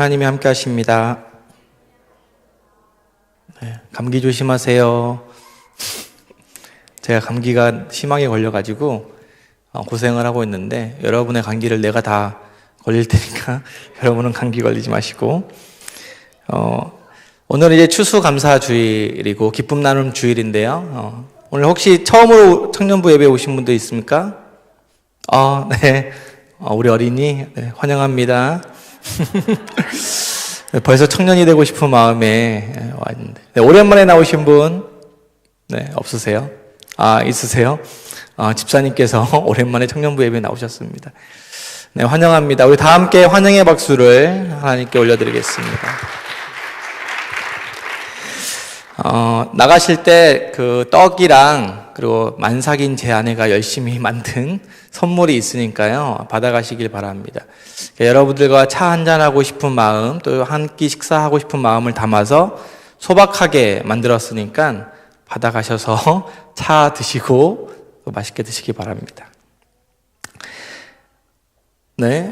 하나님이 함께 하십니다. 네, 감기 조심하세요. 제가 감기가 심하게 걸려가지고 어, 고생을 하고 있는데 여러분의 감기를 내가 다 걸릴 테니까 여러분은 감기 걸리지 마시고 어, 오늘은 이제 추수감사 주일이고 기쁨 나눔 주일인데요. 어, 오늘 혹시 처음으로 청년부 예배 오신 분도 있습니까? 어, 네. 어, 우리 어린이 네, 환영합니다. 벌써 청년이 되고 싶은 마음에 예, 와 있는데 네, 오랜만에 나오신 분 네, 없으세요? 아 있으세요? 어, 집사님께서 오랜만에 청년부 예배 나오셨습니다. 네, 환영합니다. 우리 다 함께 환영의 박수를 하나님께 올려드리겠습니다. 어, 나가실 때 그 떡이랑 그리고 만삭인 제 아내가 열심히 만든 선물이 있으니까요. 받아가시길 바랍니다. 그러니까 여러분들과 차 한잔하고 싶은 마음, 또 한 끼 식사하고 싶은 마음을 담아서 소박하게 만들었으니까 받아가셔서 차 드시고 맛있게 드시기 바랍니다. 네.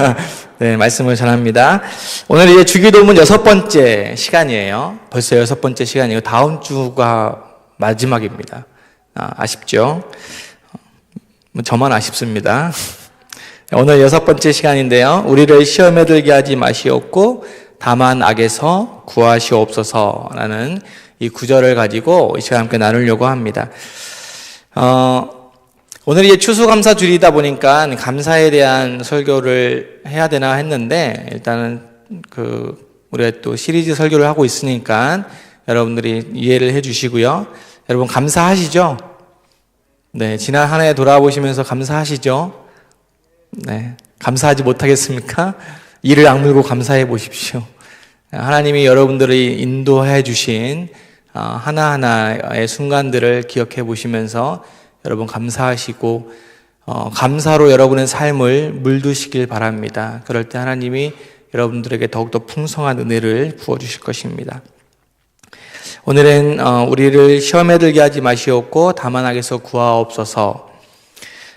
네, 말씀을 전합니다. 오늘 이제 주기도문 여섯 번째 시간이에요. 벌써 여섯 번째 시간이고 다음 주가 마지막입니다. 아, 쉽죠 뭐 저만 아쉽습니다. 오늘 여섯 번째 시간인데요. 우리를 시험에 들게 하지 마시옵고 다만 악에서 구하시옵소서라는 이 구절을 가지고 이 시간 함께 나누려고 합니다. 어, 오늘 이제 추수감사 주일이다 보니까 감사에 대한 설교를 해야 되나 했는데 일단은 그 우리가 또 시리즈 설교를 하고 있으니까 여러분들이 이해를 해 주시고요. 여러분 감사하시죠? 네, 지난 한 해 돌아보시면서 감사하시죠? 네, 감사하지 못하겠습니까? 이를 악물고 감사해 보십시오. 하나님이 여러분들을 인도해 주신 어, 하나하나의 순간들을 기억해 보시면서 여러분 감사하시고 어, 감사로 여러분의 삶을 물드시길 바랍니다. 그럴 때 하나님이 여러분들에게 더욱더 풍성한 은혜를 부어 주실 것입니다. 오늘은 어, 우리를 시험에 들게 하지 마시옵고 다만 악에서 구하옵소서.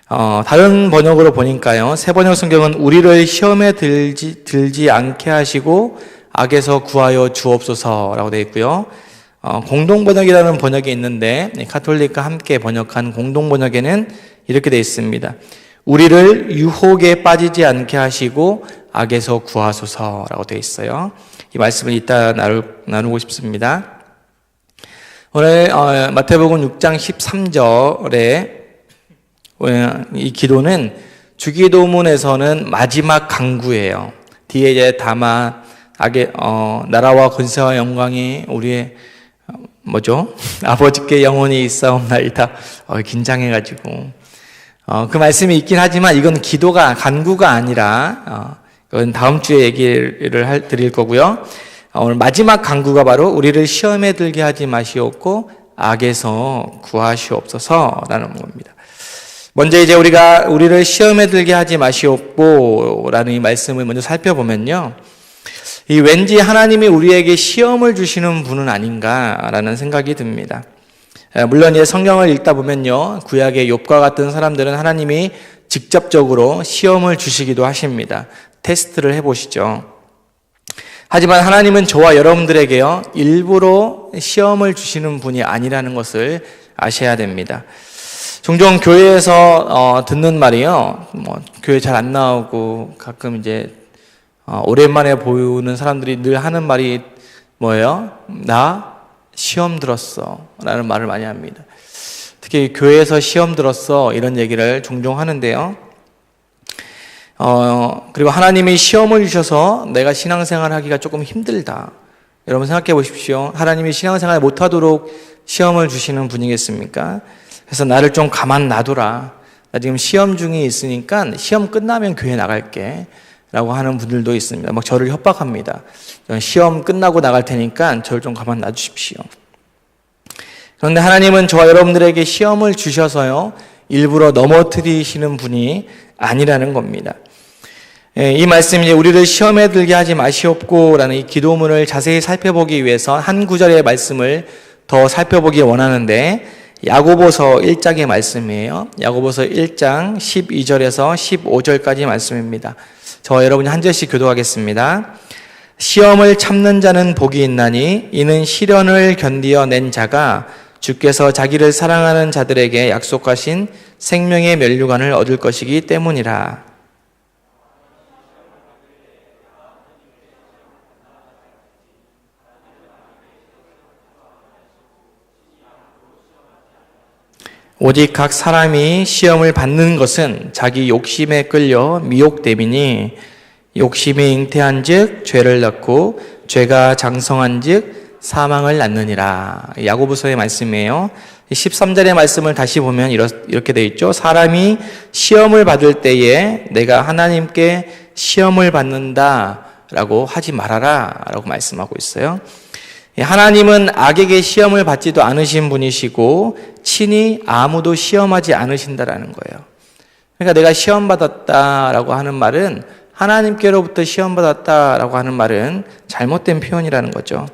어, 다른 번역으로 보니까요. 새 번역 성경은 우리를 시험에 들지, 들지 않게 하시고 악에서 구하여 주옵소서라고 되어 있고요. 어, 공동 번역이라는 번역이 있는데 카톨릭과 함께 번역한 공동 번역에는 이렇게 되어 있습니다. 우리를 유혹에 빠지지 않게 하시고 악에서 구하소서라고 되어 있어요. 이 말씀을 이따 나누 고 싶습니다. 오늘 어, 마태복음 6장 13절에 어, 이 기도는 주기도문에서는 마지막 강구예요. 뒤에 이제 다만 악의 어, 나라와 권세와 영광이 우리의 어, 뭐죠? 아버지께 영원히 있사옵나이다. 어, 긴장해가지고 어, 그 말씀이 있긴 하지만 이건 기도가 간구가 아니라 어, 그건 다음 주에 얘기를 할, 드릴 거고요. 아, 오늘 마지막 강구가 바로 우리를 시험에 들게 하지 마시옵고 악에서 구하시옵소서라는 겁니다. 먼저 이제 우리가 우리를 시험에 들게 하지 마시옵고라는 이 말씀을 먼저 살펴보면요. 이 왠지 하나님이 우리에게 시험을 주시는 분은 아닌가라는 생각이 듭니다. 물론 이 성경을 읽다 보면요. 구약의 욥과 같은 사람들은 하나님이 직접적으로 시험을 주시기도 하십니다. 테스트를 해 보시죠. 하지만 하나님은 저와 여러분들에게요, 일부러 시험을 주시는 분이 아니라는 것을 아셔야 됩니다. 종종 교회에서 어, 듣는 말이요, 뭐, 교회 잘 안 나오고 가끔 이제 어, 오랜만에 보이는 사람들이 늘 하는 말이 뭐예요? 나 시험 들었어. 라는 말을 많이 합니다. 특히 교회에서 시험 들었어. 이런 얘기를 종종 하는데요. 어, 그리고 하나님이 시험을 주셔서 내가 신앙생활 하기가 조금 힘들다. 여러분 생각해 보십시오. 하나님이 신앙생활 못하도록 시험을 주시는 분이겠습니까? 그래서 나를 좀 가만 놔둬라. 나 지금 시험 중에 있으니까 시험 끝나면 교회 나갈게. 라고 하는 분들도 있습니다. 막 저를 협박합니다. 시험 끝나고 나갈 테니까 저를 좀 가만 놔주십시오. 그런데 하나님은 저와 여러분들에게 시험을 주셔서요, 일부러 넘어뜨리시는 분이 아니라는 겁니다. 예, 이 말씀이 우리를 시험에 들게 하지 마시옵고 라는 이 기도문을 자세히 살펴보기 위해서 한 구절의 말씀을 더 살펴보기 원하는데 야고보서 1장의 말씀이에요. 야고보서 1장 12절에서 15절까지 말씀입니다. 저 여러분이 한 절씩 교도하겠습니다. 시험을 참는 자는 복이 있나니 이는 시련을 견디어 낸 자가 주께서 자기를 사랑하는 자들에게 약속하신 생명의 면류관을 얻을 것이기 때문이라. 오직 각 사람이 시험을 받는 것은 자기 욕심에 끌려 미혹됨이니 욕심이 잉태한즉 죄를 낳고 죄가 장성한즉 사망을 낳느니라. 야고보서의 말씀이에요. 13절의 말씀을 다시 보면 이렇게 되어 있죠. 사람이 시험을 받을 때에 내가 하나님께 시험을 받는다라고 하지 말아라라고 말씀하고 있어요. 예, 하나님은 악에게 시험을 받지도 않으신 분이시고 친히 아무도 시험하지 않으신다라는 거예요. 그러니까 내가 시험 받았다라고 하는 말은 하나님께로부터 시험 받았다라고 하는 말은 잘못된 표현이라는 거죠.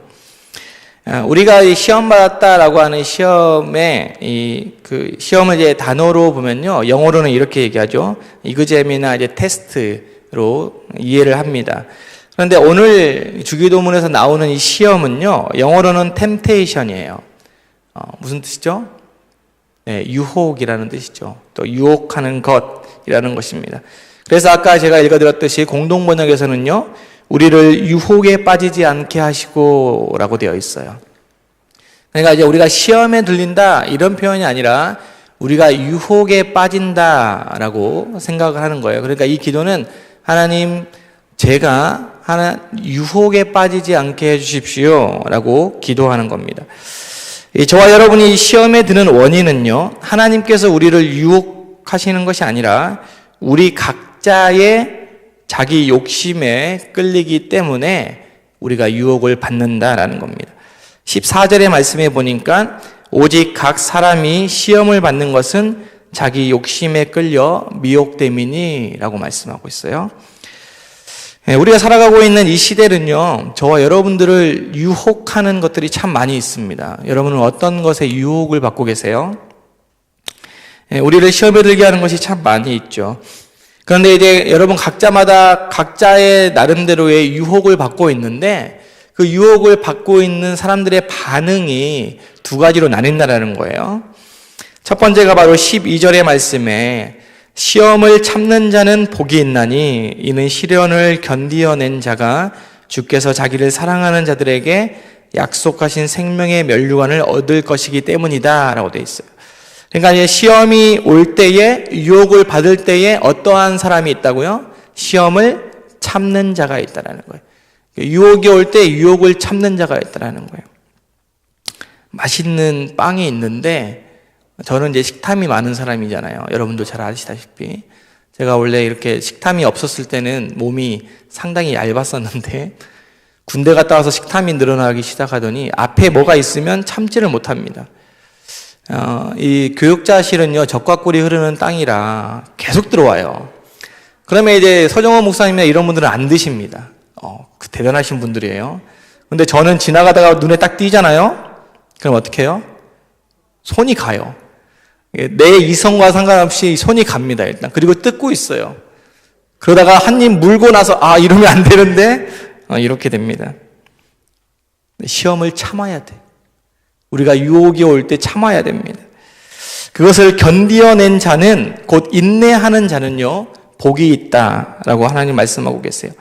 아, 우리가 시험 받았다라고 하는 시험에 이그 시험을 이제 단어로 보면요 영어로는 이렇게 얘기하죠. 이그잼이나 이제 테스트로 이해를 합니다. 그런데 오늘 주기도문에서 나오는 이 시험은요, 영어로는 temptation이에요. 어, 무슨 뜻이죠? 네, 유혹이라는 뜻이죠. 또 유혹하는 것이라는 것입니다. 그래서 아까 제가 읽어드렸듯이 공동번역에서는요, 우리를 유혹에 빠지지 않게 하시고 라고 되어 있어요. 그러니까 이제 우리가 시험에 들린다 이런 표현이 아니라 우리가 유혹에 빠진다라고 생각을 하는 거예요. 그러니까 이 기도는 하나님 제가 하나 유혹에 빠지지 않게 해주십시오라고 기도하는 겁니다. 저와 여러분이 시험에 드는 원인은요 하나님께서 우리를 유혹하시는 것이 아니라 우리 각자의 자기 욕심에 끌리기 때문에 우리가 유혹을 받는다라는 겁니다. 14절의 말씀에 보니까 오직 각 사람이 시험을 받는 것은 자기 욕심에 끌려 미혹됨이니라고 말씀하고 있어요. 예, 우리가 살아가고 있는 이 시대는요, 저와 여러분들을 유혹하는 것들이 참 많이 있습니다. 여러분은 어떤 것에 유혹을 받고 계세요? 예, 우리를 시험에 들게 하는 것이 참 많이 있죠. 그런데 이제 여러분 각자마다 각자의 나름대로의 유혹을 받고 있는데 그 유혹을 받고 있는 사람들의 반응이 두 가지로 나뉜다라는 거예요. 첫 번째가 바로 12절의 말씀에 시험을 참는 자는 복이 있나니 이는 시련을 견디어낸 자가 주께서 자기를 사랑하는 자들에게 약속하신 생명의 면류관을 얻을 것이기 때문이다라고 되어 있어요. 그러니까 이제 시험이 올 때에 유혹을 받을 때에 어떠한 사람이 있다고요? 시험을 참는 자가 있다라는 거예요. 유혹이 올 때 유혹을 참는 자가 있다라는 거예요. 맛있는 빵이 있는데 저는 이제 식탐이 많은 사람이잖아요. 여러분도 잘 아시다시피. 제가 원래 이렇게 식탐이 없었을 때는 몸이 상당히 얇았었는데 군대 갔다 와서 식탐이 늘어나기 시작하더니 앞에 뭐가 있으면 참지를 못합니다. 어, 이 교육자실은요, 적과 꿀이 흐르는 땅이라 계속 들어와요. 그러면 이제 서정원 목사님이나 이런 분들은 안 드십니다. 어, 그 대단하신 분들이에요. 근데 저는 지나가다가 눈에 딱 띄잖아요? 그럼 어떻게 해요? 손이 가요. 내 이성과 상관없이 손이 갑니다, 일단. 그리고 뜯고 있어요. 그러다가 한 입 물고 나서, 아, 이러면 안 되는데, 어, 이렇게 됩니다. 시험을 참아야 돼. 우리가 유혹이 올 때 참아야 됩니다. 그것을 견디어낸 자는, 곧 인내하는 자는요, 복이 있다라고 하나님 말씀하고 계세요.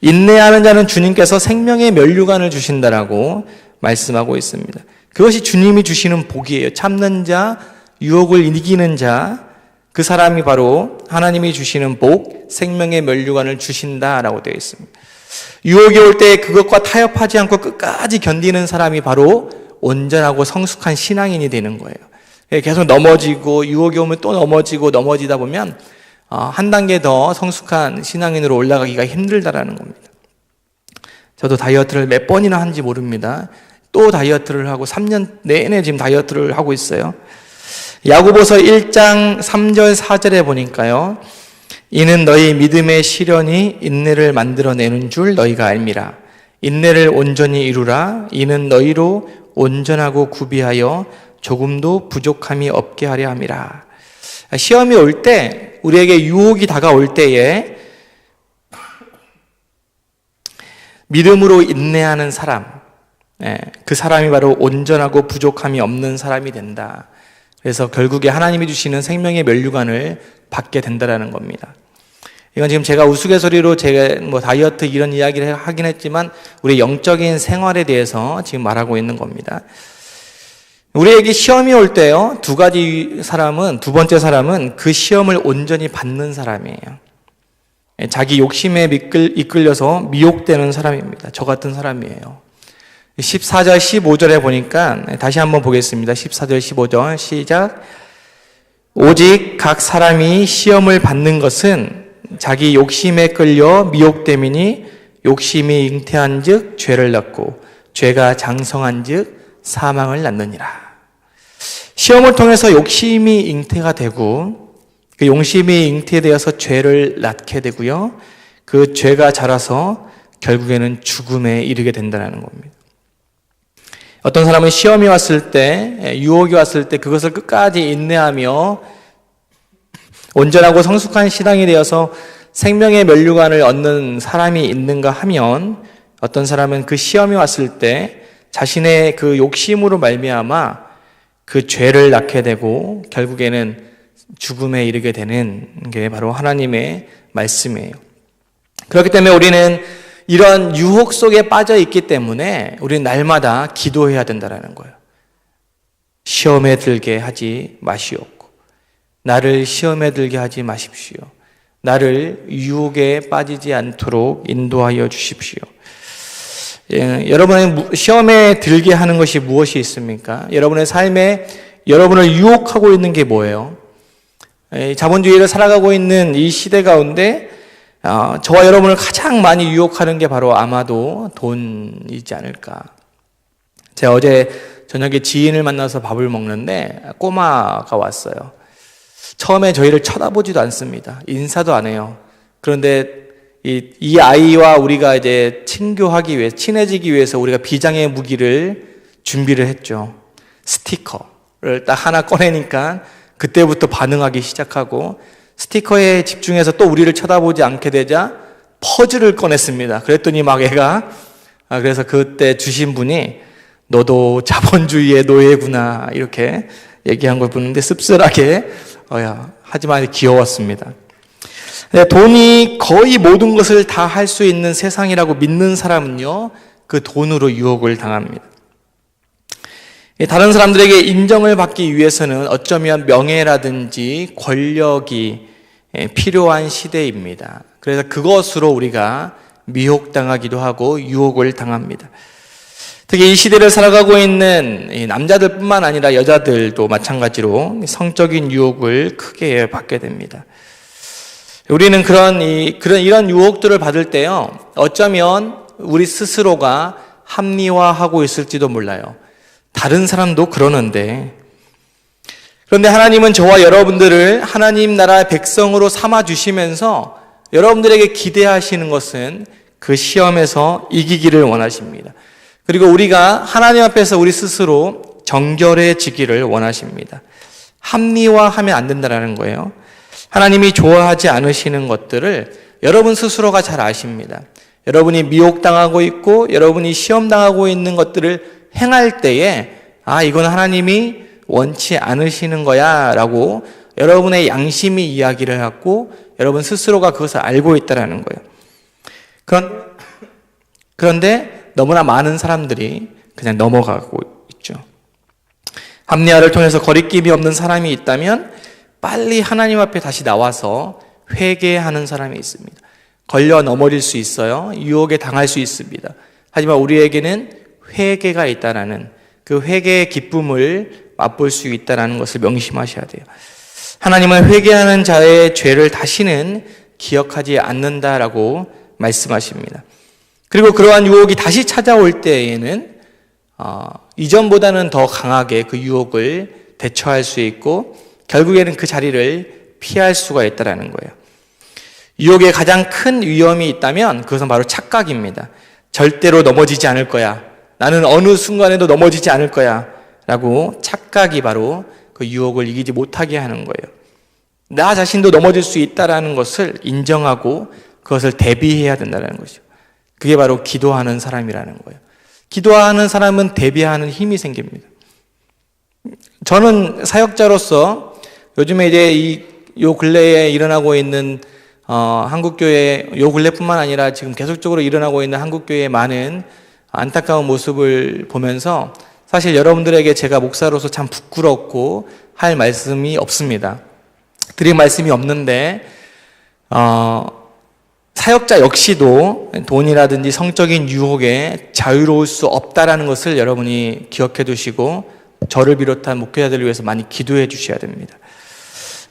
인내하는 자는 주님께서 생명의 면류관을 주신다라고 말씀하고 있습니다. 그것이 주님이 주시는 복이에요. 참는 자, 유혹을 이기는 자, 그 사람이 바로 하나님이 주시는 복, 생명의 면류관을 주신다라고 되어 있습니다. 유혹이 올 때 그것과 타협하지 않고 끝까지 견디는 사람이 바로 온전하고 성숙한 신앙인이 되는 거예요. 예, 계속 넘어지고 유혹이 오면 또 넘어지고 넘어지다 보면 어, 한 단계 더 성숙한 신앙인으로 올라가기가 힘들다라는 겁니다. 저도 다이어트를 몇 번이나 한지 모릅니다. 또 다이어트를 하고 3년 내내 지금 다이어트를 하고 있어요. 야구보서 1장 3절 4절에 보니까요. 이는 너희 믿음의 시련이 인내를 만들어내는 줄 너희가 알미라. 인내를 온전히 이루라. 이는 너희로 온전하고 구비하여 조금도 부족함이 없게 하려 함이라. 시험이 올 때, 우리에게 유혹이 다가올 때에 믿음으로 인내하는 사람, 예, 그 사람이 바로 온전하고 부족함이 없는 사람이 된다. 그래서 결국에 하나님이 주시는 생명의 면류관을 받게 된다라는 겁니다. 이건 지금 제가 우스갯소리로 제가 뭐 다이어트 이런 이야기를 하긴 했지만 우리 영적인 생활에 대해서 지금 말하고 있는 겁니다. 우리에게 시험이 올 때요, 두 가지 사람은, 두 번째 사람은 그 시험을 온전히 받는 사람이에요. 자기 욕심에 이끌, 이끌려서 미혹되는 사람입니다. 저 같은 사람이에요. 14절, 15절에 보니까 다시 한번 보겠습니다. 14절, 15절 시작. 오직 각 사람이 시험을 받는 것은 자기 욕심에 끌려 미혹됨이니 욕심이 잉태한즉 죄를 낳고 죄가 장성한즉 사망을 낳느니라. 시험을 통해서 욕심이 잉태가 되고 그 욕심이 잉태되어서 죄를 낳게 되고요. 그 죄가 자라서 결국에는 죽음에 이르게 된다는 겁니다. 어떤 사람은 시험이 왔을 때, 유혹이 왔을 때 그것을 끝까지 인내하며 온전하고 성숙한 신앙이 되어서 생명의 면류관을 얻는 사람이 있는가 하면 어떤 사람은 그 시험이 왔을 때 자신의 그 욕심으로 말미암아 그 죄를 낳게 되고 결국에는 죽음에 이르게 되는 게 바로 하나님의 말씀이에요. 그렇기 때문에 우리는 이런 유혹 속에 빠져 있기 때문에 우리는 날마다 기도해야 된다는 거예요. 시험에 들게 하지 마시옵고, 나를 시험에 들게 하지 마십시오. 나를 유혹에 빠지지 않도록 인도하여 주십시오. 예, 여러분의 시험에 들게 하는 것이 무엇이 있습니까? 여러분의 삶에 여러분을 유혹하고 있는 게 뭐예요? 예, 자본주의를 살아가고 있는 이 시대 가운데 어, 저와 여러분을 가장 많이 유혹하는 게 바로 아마도 돈이지 않을까. 제가 어제 저녁에 지인을 만나서 밥을 먹는데 꼬마가 왔어요. 처음에 저희를 쳐다보지도 않습니다. 인사도 안 해요. 그런데 이, 이 아이와 우리가 이제 친교하기 위해, 친해지기 위해서 우리가 비장의 무기를 준비를 했죠. 스티커를 딱 하나 꺼내니까 그때부터 반응하기 시작하고 스티커에 집중해서 또 우리를 쳐다보지 않게 되자 퍼즐을 꺼냈습니다. 그랬더니 막 애가, 아, 그래서 그때 주신 분이 너도 자본주의의 노예구나. 이렇게 얘기한 걸 보는데 씁쓸하게, 어야, 하지만 귀여웠습니다. 네, 돈이 거의 모든 것을 다 할 수 있는 세상이라고 믿는 사람은요, 그 돈으로 유혹을 당합니다. 다른 사람들에게 인정을 받기 위해서는 어쩌면 명예라든지 권력이 필요한 시대입니다. 그래서 그것으로 우리가 미혹당하기도 하고 유혹을 당합니다. 특히 이 시대를 살아가고 있는 남자들뿐만 아니라 여자들도 마찬가지로 성적인 유혹을 크게 받게 됩니다. 우리는 그런 이, 그런 이런 유혹들을 받을 때요, 어쩌면 우리 스스로가 합리화하고 있을지도 몰라요. 다른 사람도 그러는데, 그런데 하나님은 저와 여러분들을 하나님 나라의 백성으로 삼아 주시면서 여러분들에게 기대하시는 것은 그 시험에서 이기기를 원하십니다. 그리고 우리가 하나님 앞에서 우리 스스로 정결해지기를 원하십니다. 합리화하면 안 된다는 거예요. 하나님이 좋아하지 않으시는 것들을 여러분 스스로가 잘 아십니다. 여러분이 미혹당하고 있고 여러분이 시험당하고 있는 것들을 행할 때에 아, 이건 하나님이 원치 않으시는 거야 라고 여러분의 양심이 이야기를 하고 여러분 스스로가 그것을 알고 있다라는 거예요. 그런, 그런데 너무나 많은 사람들이 그냥 넘어가고 있죠. 합리화를 통해서 거리낌이 없는 사람이 있다면 빨리 하나님 앞에 다시 나와서 회개하는 사람이 있습니다. 걸려 넘어질 수 있어요. 유혹에 당할 수 있습니다. 하지만 우리에게는 회개가 있다라는 그 회개의 기쁨을 맛볼 수 있다라는 것을 명심하셔야 돼요. 하나님은 회개하는 자의 죄를 다시는 기억하지 않는다라고 말씀하십니다. 그리고 그러한 유혹이 다시 찾아올 때에는 어, 이전보다는 더 강하게 그 유혹을 대처할 수 있고 결국에는 그 자리를 피할 수가 있다라는 거예요. 유혹의 가장 큰 위험이 있다면 그것은 바로 착각입니다. 절대로 넘어지지 않을 거야. 나는 어느 순간에도 넘어지지 않을 거야. 라고 착각이 바로 그 유혹을 이기지 못하게 하는 거예요. 나 자신도 넘어질 수 있다라는 것을 인정하고 그것을 대비해야 된다는 것이죠. 그게 바로 기도하는 사람이라는 거예요. 기도하는 사람은 대비하는 힘이 생깁니다. 저는 사역자로서 요즘에 이제 이 요 근래에 일어나고 있는 어, 한국교회 요 근래뿐만 아니라 지금 계속적으로 일어나고 있는 한국교회의 많은 안타까운 모습을 보면서 사실 여러분들에게 제가 목사로서 참 부끄럽고 할 말씀이 없습니다. 드릴 말씀이 없는데 어, 사역자 역시도 돈이라든지 성적인 유혹에 자유로울 수 없다라는 것을 여러분이 기억해 두시고 저를 비롯한 목회자들을 위해서 많이 기도해 주셔야 됩니다.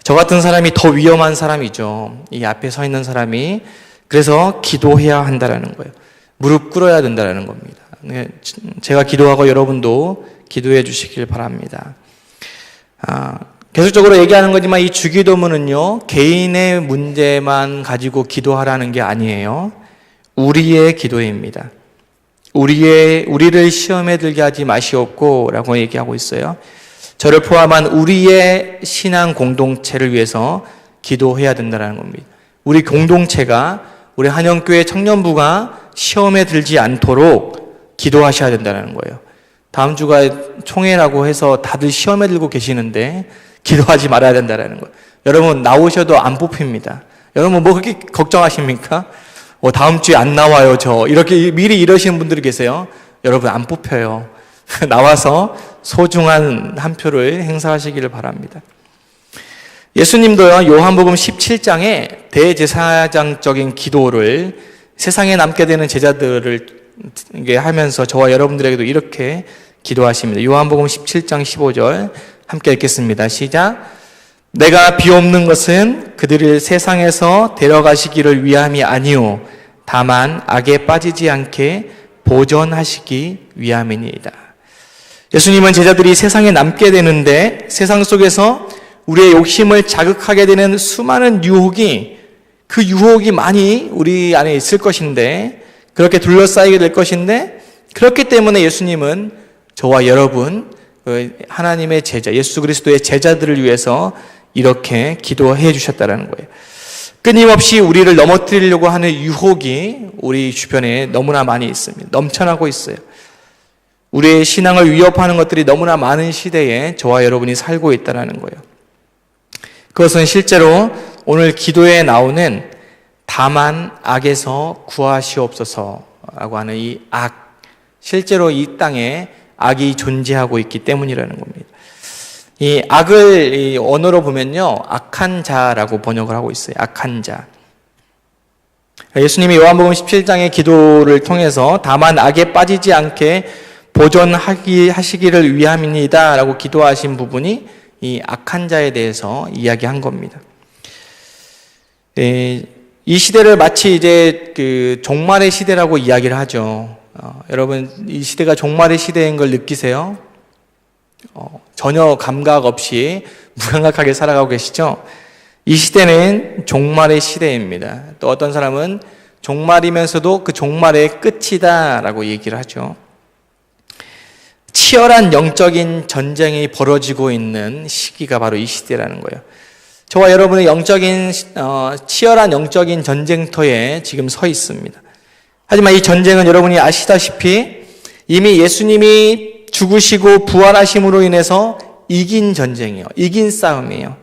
저 같은 사람이 더 위험한 사람이죠. 이 앞에 서 있는 사람이 그래서 기도해야 한다라는 거예요. 무릎 꿇어야 된다라는 겁니다. 네, 제가 기도하고 여러분도 기도해 주시길 바랍니다. 아, 계속적으로 얘기하는 거지만 이 주기도문은요, 개인의 문제만 가지고 기도하라는 게 아니에요. 우리의 기도입니다. 우리의, 우리를 시험에 들게 하지 마시옵고 라고 얘기하고 있어요. 저를 포함한 우리의 신앙 공동체를 위해서 기도해야 된다는 겁니다. 우리 공동체가, 우리 한영교회 청년부가 시험에 들지 않도록 기도하셔야 된다는 거예요. 다음 주가 총회라고 해서 다들 시험에 들고 계시는데 기도하지 말아야 된다는 거예요. 여러분 나오셔도 안 뽑힙니다. 여러분 뭐 그렇게 걱정하십니까? 어, 다음 주에 안 나와요 저 이렇게 미리 이러시는 분들이 계세요. 여러분 안 뽑혀요. 나와서 소중한 한 표를 행사하시기를 바랍니다. 예수님도요 요한복음 17장에 대제사장적인 기도를 세상에 남게 되는 제자들을 하면서 저와 여러분들에게도 이렇게 기도하십니다. 요한복음 17장 15절 함께 읽겠습니다. 시작. 내가 비옵는 것은 그들을 세상에서 데려가시기를 위함이 아니오 다만 악에 빠지지 않게 보존하시기 위함이니이다. 예수님은 제자들이 세상에 남게 되는데 세상 속에서 우리의 욕심을 자극하게 되는 수많은 유혹이 그 유혹이 많이 우리 안에 있을 것인데 그렇게 둘러싸이게 될 것인데 그렇기 때문에 예수님은 저와 여러분 그 하나님의 제자, 예수 그리스도의 제자들을 위해서 이렇게 기도해 주셨다는 거예요. 끊임없이 우리를 넘어뜨리려고 하는 유혹이 우리 주변에 너무나 많이 있습니다. 넘쳐나고 있어요. 우리의 신앙을 위협하는 것들이 너무나 많은 시대에 저와 여러분이 살고 있다는 거예요. 그것은 실제로 오늘 기도에 나오는 다만 악에서 구하시옵소서라고 하는 이 악, 실제로 이 땅에 악이 존재하고 있기 때문이라는 겁니다. 이 악을 이 언어로 보면요, 악한 자라고 번역을 하고 있어요. 악한 자. 예수님이 요한복음 17장의 기도를 통해서 다만 악에 빠지지 않게 보존하기 하시기를 위함입니다라고 기도하신 부분이 이 악한 자에 대해서 이야기한 겁니다. 이 시대를 마치 이제 그 종말의 시대라고 이야기를 하죠. 어, 여러분 이 시대가 종말의 시대인 걸 느끼세요? 어, 전혀 감각 없이 무감각하게 살아가고 계시죠? 이 시대는 종말의 시대입니다. 또 어떤 사람은 종말이면서도 그 종말의 끝이다라고 얘기를 하죠. 치열한 영적인 전쟁이 벌어지고 있는 시기가 바로 이 시대라는 거예요. 저와 여러분의 영적인 어, 치열한 영적인 전쟁터에 지금 서 있습니다. 하지만 이 전쟁은 여러분이 아시다시피 이미 예수님이 죽으시고 부활하심으로 인해서 이긴 전쟁이에요. 이긴 싸움이에요.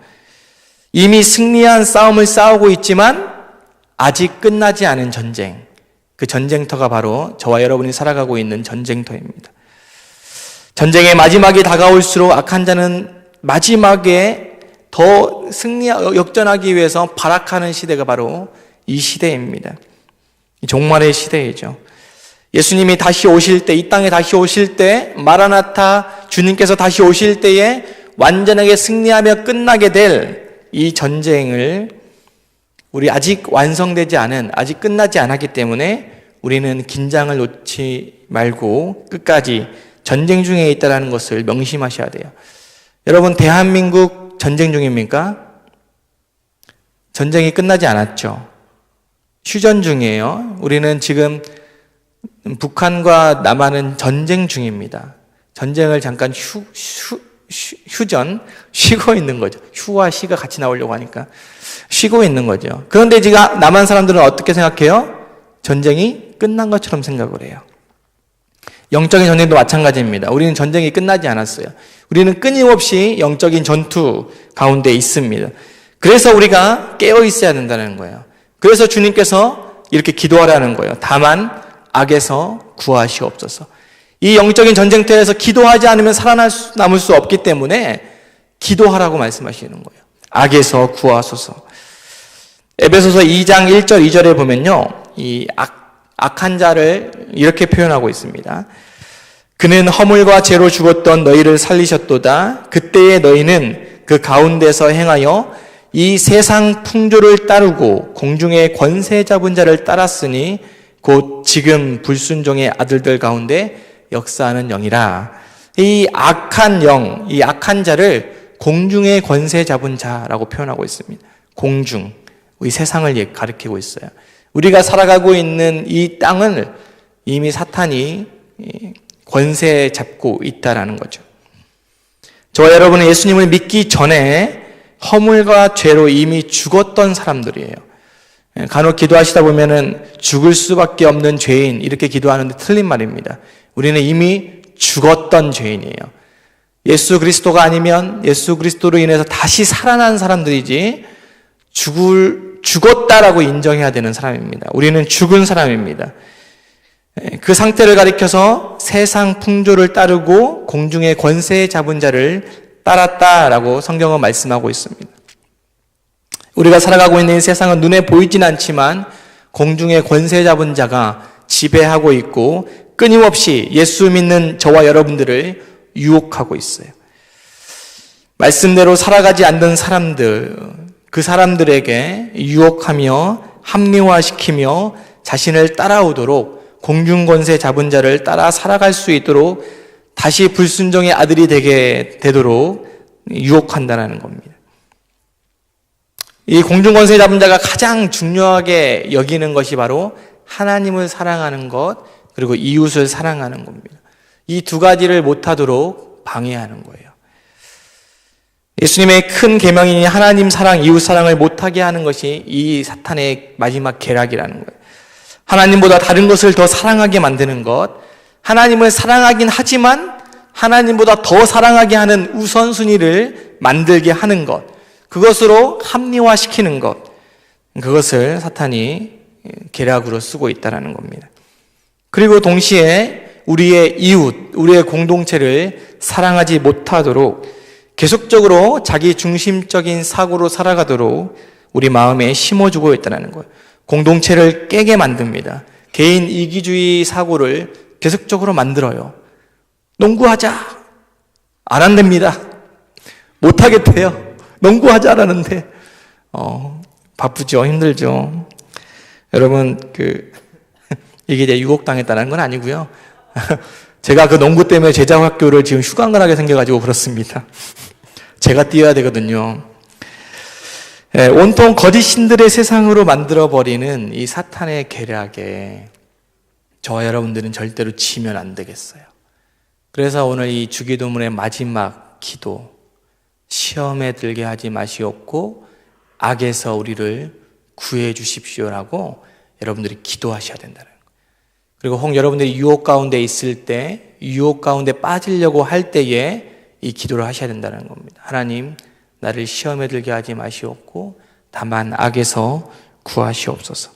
이미 승리한 싸움을 싸우고 있지만 아직 끝나지 않은 전쟁. 그 전쟁터가 바로 저와 여러분이 살아가고 있는 전쟁터입니다. 전쟁의 마지막이 다가올수록 악한 자는 마지막에 더 승리, 역전하기 위해서 발악하는 시대가 바로 이 시대입니다. 종말의 시대이죠. 예수님이 다시 오실 때, 이 땅에 다시 오실 때, 마라나타 주님께서 다시 오실 때에 완전하게 승리하며 끝나게 될 이 전쟁을 우리 아직 완성되지 않은, 아직 끝나지 않았기 때문에 우리는 긴장을 놓지 말고 끝까지 전쟁 중에 있다는 것을 명심하셔야 돼요. 여러분, 대한민국 전쟁 중입니까? 전쟁이 끝나지 않았죠. 휴전 중이에요. 우리는 지금 북한과 남한은 전쟁 중입니다. 전쟁을 잠깐 휴, 휴, 휴, 전 쉬고 있는 거죠. 휴와 시가 같이 나오려고 하니까 쉬고 있는 거죠. 그런데 지금 남한 사람들은 어떻게 생각해요? 전쟁이 끝난 것처럼 생각을 해요. 영적인 전쟁도 마찬가지입니다. 우리는 전쟁이 끝나지 않았어요. 우리는 끊임없이 영적인 전투 가운데 있습니다. 그래서 우리가 깨어 있어야 된다는 거예요. 그래서 주님께서 이렇게 기도하라는 거예요. 다만 악에서 구하시옵소서. 이 영적인 전쟁터에서 기도하지 않으면 살아남을 수 없기 때문에 기도하라고 말씀하시는 거예요. 악에서 구하소서. 에베소서 2장 1절 2절에 보면요. 이 악, 악한 자를 이렇게 표현하고 있습니다. 그는 허물과 죄로 죽었던 너희를 살리셨도다. 그때의 너희는 그 가운데서 행하여 이 세상 풍조를 따르고 공중의 권세 잡은 자를 따랐으니 곧 지금 불순종의 아들들 가운데 역사하는 영이라. 이 악한 영, 이 악한 자를 공중의 권세 잡은 자라고 표현하고 있습니다. 공중, 이 세상을 가리키고 있어요. 우리가 살아가고 있는 이 땅을 이미 사탄이 권세 잡고 있다라는 거죠. 저와 여러분은 예수님을 믿기 전에 허물과 죄로 이미 죽었던 사람들이에요. 간혹 기도하시다 보면은 죽을 수밖에 없는 죄인 이렇게 기도하는데 틀린 말입니다. 우리는 이미 죽었던 죄인이에요. 예수 그리스도가 아니면 예수 그리스도로 인해서 다시 살아난 사람들이지 죽을 죽었다라고 인정해야 되는 사람입니다. 우리는 죽은 사람입니다. 그 상태를 가리켜서 세상 풍조를 따르고 공중의 권세 잡은 자를 따랐다라고 성경은 말씀하고 있습니다. 우리가 살아가고 있는 세상은 눈에 보이진 않지만 공중의 권세 잡은 자가 지배하고 있고 끊임없이 예수 믿는 저와 여러분들을 유혹하고 있어요. 말씀대로 살아가지 않는 사람들, 그 사람들에게 유혹하며 합리화시키며 자신을 따라오도록 공중권세 잡은 자를 따라 살아갈 수 있도록 다시 불순종의 아들이 되게 되도록 유혹한다는 겁니다. 이 공중권세 잡은 자가 가장 중요하게 여기는 것이 바로 하나님을 사랑하는 것, 그리고 이웃을 사랑하는 겁니다. 이 두 가지를 못하도록 방해하는 거예요. 예수님의 큰 계명이 하나님 사랑, 이웃 사랑을 못하게 하는 것이 이 사탄의 마지막 계략이라는 거예요. 하나님보다 다른 것을 더 사랑하게 만드는 것, 하나님을 사랑하긴 하지만 하나님보다 더 사랑하게 하는 우선순위를 만들게 하는 것, 그것으로 합리화시키는 것, 그것을 사탄이 계략으로 쓰고 있다는 겁니다. 그리고 동시에 우리의 이웃, 우리의 공동체를 사랑하지 못하도록 계속적으로 자기 중심적인 사고로 살아가도록 우리 마음에 심어주고 있다는 거예요. 공동체를 깨게 만듭니다. 개인 이기주의 사고를 계속적으로 만들어요. 농구하자. 안 한답니다. 못하겠대요. 농구하자라는데, 어, 바쁘죠. 힘들죠. 여러분, 그, 이게 이제 유혹당했다는 건 아니고요. 제가 그 농구 때문에 제자학교를 지금 휴강을 하게 생겨가지고 그렇습니다. 제가 뛰어야 되거든요. 예, 온통 거짓 신들의 세상으로 만들어 버리는 이 사탄의 계략에 저와 여러분들은 절대로 지면 안 되겠어요. 그래서 오늘 이 주기도문의 마지막 기도, 시험에 들게 하지 마시옵고 악에서 우리를 구해 주십시오라고 여러분들이 기도하셔야 된다는 거예요. 그리고 혹 여러분들이 유혹 가운데 있을 때, 유혹 가운데 빠지려고 할 때에 이 기도를 하셔야 된다는 겁니다. 하나님, 나를 시험에 들게 하지 마시옵고, 다만 악에서 구하시옵소서.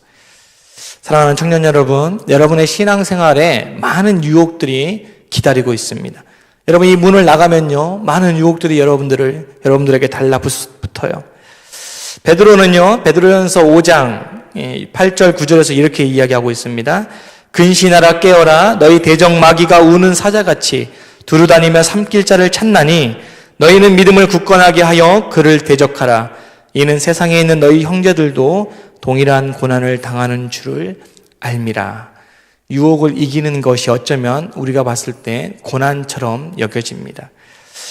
사랑하는 청년 여러분, 여러분의 신앙생활에 많은 유혹들이 기다리고 있습니다. 여러분 이 문을 나가면요, 많은 유혹들이 여러분들을 여러분들에게 달라붙어요. 베드로는요, 베드로전서 5장 8절 9절에서 이렇게 이야기하고 있습니다. 근신하라 깨어라 너희 대적 마귀가 우는 사자같이 두루다니며 삼킬 자를 찾나니 너희는 믿음을 굳건하게 하여 그를 대적하라 이는 세상에 있는 너희 형제들도 동일한 고난을 당하는 줄을 알미라 유혹을 이기는 것이 어쩌면 우리가 봤을 때 고난처럼 여겨집니다.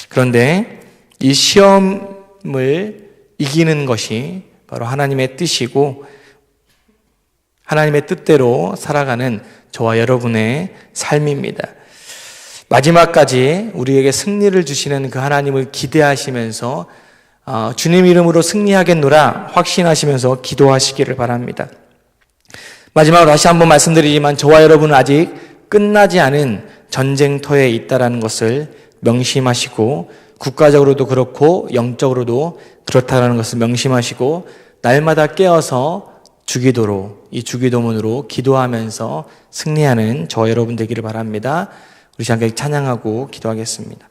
그런데 이 시험을 이기는 것이 바로 하나님의 뜻이고 하나님의 뜻대로 살아가는 저와 여러분의 삶입니다. 마지막까지 우리에게 승리를 주시는 그 하나님을 기대하시면서 어, 주님 이름으로 승리하겠노라 확신하시면서 기도하시기를 바랍니다. 마지막으로 다시 한번 말씀드리지만 저와 여러분은 아직 끝나지 않은 전쟁터에 있다라는 것을 명심하시고 국가적으로도 그렇고 영적으로도 그렇다라는 것을 명심하시고 날마다 깨어서 주기도로 이 주기도문으로 기도하면서 승리하는 저 여러분 되기를 바랍니다. 우리 함께 찬양하고 기도하겠습니다.